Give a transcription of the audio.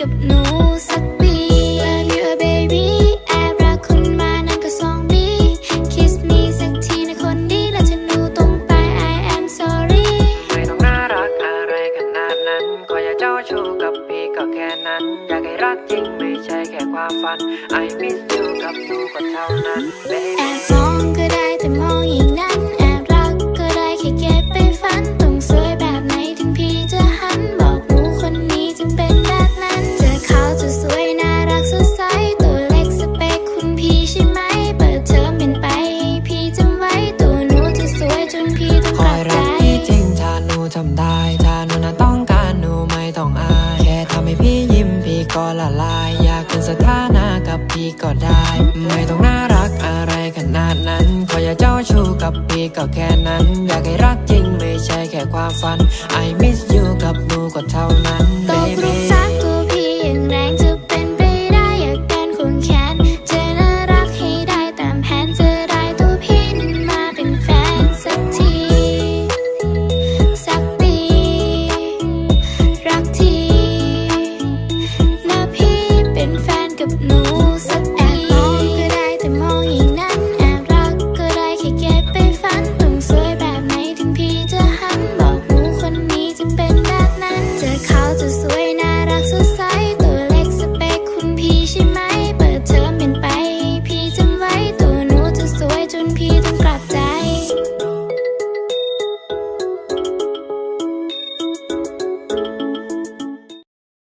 กับหนูสักบี้แอบรักคุณมานานก็สองปี Kiss me สักทีนะคนดีและฉันดูตรงไป I am sorry ไม่ต้องน่ารักอะไรขนาดนั้น ขออย่าเจ้าชู้กับพี่ก็แค่นั้น อยากให้รักจริงไม่ใช่แค่ความฝัน I miss you กับหนูก็เท่านั้น Baby แออง ถ้าหนูทำได้ถ้าหนูน่าต้องการหนูไม่ต้องอาย แค่ทำให้พี่ยิ้มพี่ก็ละลาย อยากเป็นสถานะกับพี่ก็ได้ ไม่ต้องน่ารักอะไรขนาดนั้น ขออย่าเจ้าชู้กับพี่ก็แค่นั้น อยากให้รักจริงไม่ใช่แค่ความฝัน I miss you กับนูก็เท่านั้น สักมองก็ได้แต่มองอย่างนั้นแอบรักก็ได้แค่เก็บไปฝันต้องสวยแบบไหนถึงพีจะหันบอกหนูคนนี้จะเป็นแบบนั้นจะเขาจะสวย